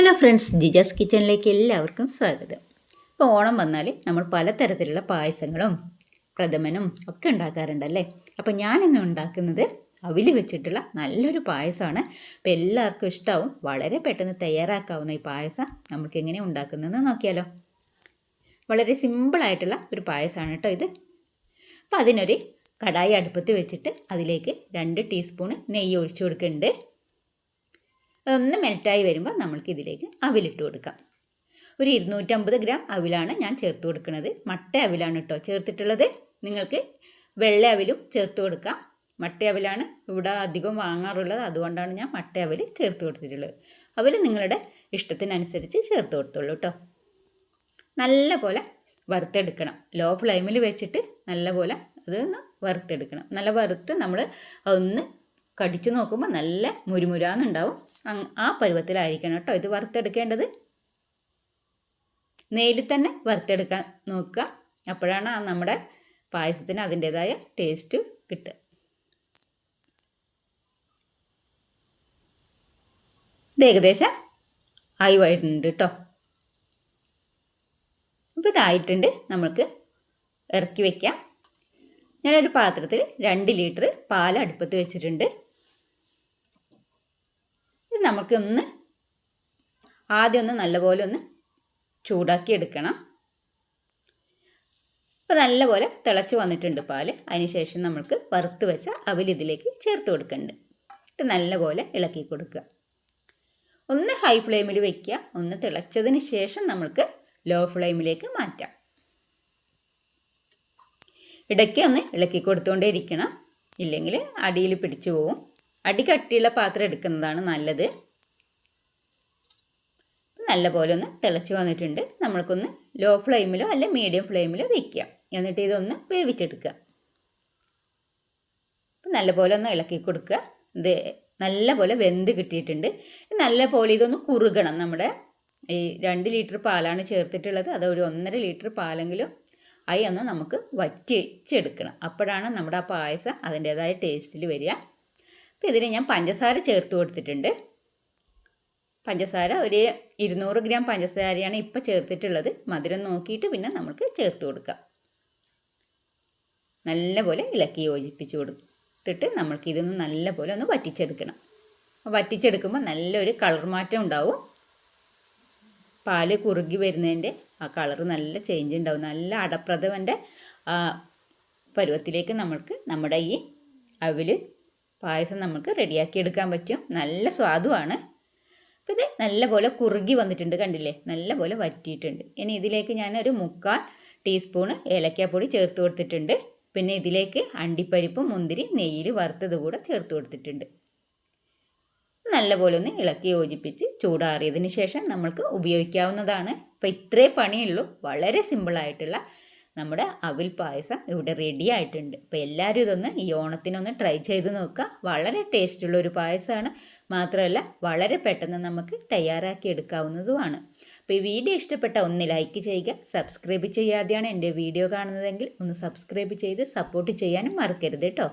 Hello friends ജിജാസ് കിച്ചണിലേക്ക് എല്ലാവർക്കും സ്വാഗതം. ഇപ്പോൾ ഓണം വന്നാൽ നമ്മൾ പലതരത്തിലുള്ള പായസങ്ങളും പ്രഥമനും ഒക്കെ ഉണ്ടാക്കാറുണ്ടല്ലേ? അപ്പോൾ ഞാനിന്ന് ഉണ്ടാക്കുന്നത് അവിൽ വെച്ചിട്ടുള്ള നല്ലൊരു പായസമാണ്. അപ്പോൾ എല്ലാവർക്കും ഇഷ്ടമാവും വളരെ പെട്ടെന്ന് തയ്യാറാക്കാവുന്ന ഈ പായസം നമുക്ക് എങ്ങനെ ഉണ്ടാക്കുന്നതെന്ന് നോക്കിയാലോ. വളരെ സിമ്പിളായിട്ടുള്ള ഒരു പായസമാണ് കേട്ടോ ഇത്. അപ്പോൾ അതിനൊരു കടായി അടുപ്പത്ത് വെച്ചിട്ട് അതിലേക്ക് രണ്ട് ടീസ്പൂൺ നെയ്യ് ഒഴിച്ചു കൊടുക്കുന്നുണ്ട്. അതൊന്ന് മെൽറ്റായി വരുമ്പോൾ നമ്മൾക്ക് ഇതിലേക്ക് അവിലിട്ട് കൊടുക്കാം. ഒരു ഇരുന്നൂറ്റമ്പത് ഗ്രാം അവിലാണ് ഞാൻ ചേർത്ത് കൊടുക്കുന്നത്. മട്ട അവിലാണ് കേട്ടോ ചേർത്തിട്ടുള്ളത്. നിങ്ങൾക്ക് വെള്ള അവിലും ചേർത്ത് കൊടുക്കാം. മട്ട അവിലാണ് ഇവിടെ അധികം വാങ്ങാറുള്ളത്. അതുകൊണ്ടാണ് ഞാൻ മട്ട അവിൽ ചേർത്ത് കൊടുത്തിട്ടുള്ളത്. അവിൽ നിങ്ങളുടെ ഇഷ്ടത്തിനനുസരിച്ച് ചേർത്ത് കൊടുത്തോളൂ കേട്ടോ. നല്ല പോലെ വറുത്തെടുക്കണം. ലോ ഫ്ലെയിമിൽ വെച്ചിട്ട് നല്ല പോലെ അതൊന്ന് വറുത്തെടുക്കണം. നല്ല വറുത്ത് നമ്മൾ ഒന്ന് കടിച്ചു നോക്കുമ്പോൾ നല്ല മുരുമുരാന്നുണ്ടാവും. ആ പരുവത്തിലായിരിക്കണം കേട്ടോ. ഇത് വറുത്തെടുക്കേണ്ടത്. നെയ്യിൽ തന്നെ വറുത്തെടുക്കാൻ നോക്കുക. അപ്പോഴാണ് നമ്മുടെ പായസത്തിന് അതിന്റേതായ ടേസ്റ്റ് കിട്ടുക. ഇത് ഏകദേശം ആയി വരുന്നുണ്ട് കേട്ടോ. അപ്പോൾ ഇതായിട്ടുണ്ട്. നമ്മൾക്ക് ഇറക്കി വയ്ക്കാം ഞാനൊരു പാത്രത്തിൽ രണ്ട് ലിറ്റർ പാൽ അടുപ്പത്ത് വെച്ചിട്ടുണ്ട്. ഇത് നമുക്കൊന്ന് ആദ്യം ഒന്ന് നല്ലപോലെ ഒന്ന് ചൂടാക്കി എടുക്കണം. അപ്പോൾ നല്ലപോലെ തിളച്ച് വന്നിട്ടുണ്ട് പാൽ അതിനുശേഷം നമുക്ക് വറുത്ത് വെച്ച അവലിതിലേക്ക് ചേർത്ത് കൊടുക്കുന്നുണ്ട് എന്നിട്ട് നല്ലപോലെ ഇളക്കി കൊടുക്കുക. ഒന്ന് ഹൈ ഫ്ലെയിമിൽ വയ്ക്കുക ഒന്ന് തിളച്ചതിന് ശേഷം നമുക്ക് ലോ ഫ്ലെയിമിലേക്ക് മാറ്റാം. ഇടയ്ക്ക് ഒന്ന് ഇളക്കി കൊടുത്തുകൊണ്ടേ ഇരിക്കണം. ഇല്ലെങ്കിൽ അടിയിൽ പിടിച്ചു പോവും. അടി കട്ടിയുള്ള പാത്രം എടുക്കുന്നതാണ് നല്ലത്. നല്ല പോലെ ഒന്ന് തിളച്ച് വന്നിട്ടുണ്ട്. നമ്മൾക്കൊന്ന് ലോ ഫ്ലെയിമിലോ അല്ലെ മീഡിയം ഫ്ലെയിമിലോ വെക്കുക. എന്നിട്ട് ഇതൊന്ന് വേവിച്ചെടുക്കുക. നല്ല പോലെ ഒന്ന് ഇളക്കി കൊടുക്കുക. ഇത് നല്ല പോലെ വെന്ത് കിട്ടിയിട്ടുണ്ട്. നല്ല പോലെ ഇതൊന്ന് കുറുകണം. നമ്മുടെ ഈ രണ്ട് ലിറ്റർ പാലാണ് ചേർത്തിട്ടുള്ളത്. അത് ഒരു ഒന്നര ലിറ്റർ പാലെങ്കിലും അയി നമുക്ക് വറ്റിച്ചെടുക്കണം. അപ്പോഴാണ് നമ്മുടെ ആ പായസം അതിന്റേതായ ടേസ്റ്റിൽ വരിക. അപ്പോൾ ഇതിന് ഞാൻ പഞ്ചസാര ചേർത്ത് കൊടുത്തിട്ടുണ്ട്. പഞ്ചസാര ഒരു ഇരുന്നൂറ് ഗ്രാം പഞ്ചസാരയാണ് ഇപ്പോൾ ചേർത്തിട്ടുള്ളത്. മധുരം നോക്കിയിട്ട് പിന്നെ നമുക്ക് ചേർത്ത് കൊടുക്കാം. നല്ലപോലെ ഇളക്കി യോജിപ്പിച്ച് കൊടുത്തിട്ട് നമ്മൾക്ക് ഇതൊന്ന് നല്ലപോലെ ഒന്ന് വറ്റിച്ചെടുക്കണം. വറ്റിച്ചെടുക്കുമ്പോൾ നല്ലൊരു കളർ മാറ്റം ഉണ്ടാവും. പാൽ കുറുകി വരുന്നതിന്റെ ആ കളർ നല്ല ചേഞ്ച് ഉണ്ടാവും. നല്ല അടപ്രഥമന്റെ പരുവത്തിലേക്ക് നമ്മൾക്ക് നമ്മുടെ ഈ അവിൽ പായസം നമുക്ക് റെഡിയാക്കി എടുക്കാൻ പറ്റും. നല്ല സ്വാദുമാണ് അപ്പോൾ ഇത് നല്ലപോലെ കുറുകി വന്നിട്ടുണ്ട് കണ്ടില്ലേ? നല്ലപോലെ വറ്റിയിട്ടുണ്ട്. ഇനി ഇതിലേക്ക് ഞാനൊരു മുക്കാൽ ടീസ്പൂണ് ഏലക്കാപ്പൊടി ചേർത്ത് കൊടുത്തിട്ടുണ്ട്. പിന്നെ ഇതിലേക്ക് അണ്ടിപ്പരിപ്പും മുന്തിരി നെയ്യിൽ വറുത്തത് കൂടെ ചേർത്ത് കൊടുത്തിട്ടുണ്ട്. നല്ലപോലെ ഒന്ന് ഇളക്കി യോജിപ്പിച്ച് ചൂടാറിയതിന് ശേഷം നമ്മൾക്ക് ഉപയോഗിക്കാവുന്നതാണ്. അപ്പോൾ ഇത്രേ പണിയുള്ളൂ. വളരെ സിമ്പിളായിട്ടുള്ള നമ്മുടെ അവിൽ പായസം ഇവിടെ റെഡി ആയിട്ടുണ്ട്. അപ്പോൾ എല്ലാവരും ഇതൊന്ന് ഈ ഓണത്തിനൊന്ന് ട്രൈ ചെയ്ത് നോക്കുക. വളരെ ടേസ്റ്റുള്ള ഒരു പായസമാണ്. മാത്രമല്ല വളരെ പെട്ടെന്ന് നമുക്ക് തയ്യാറാക്കി എടുക്കാവുന്നതുമാണ്. അപ്പോൾ ഈ വീഡിയോ ഇഷ്ടപ്പെട്ട ഒന്ന് ലൈക്ക് ചെയ്യുക. സബ്സ്ക്രൈബ് ചെയ്യാതെയാണ് എന്റെ വീഡിയോ കാണുന്നതെങ്കിൽ ഒന്ന് സബ്സ്ക്രൈബ് ചെയ്ത് സപ്പോർട്ട് ചെയ്യാനും മറക്കരുത് കേട്ടോ.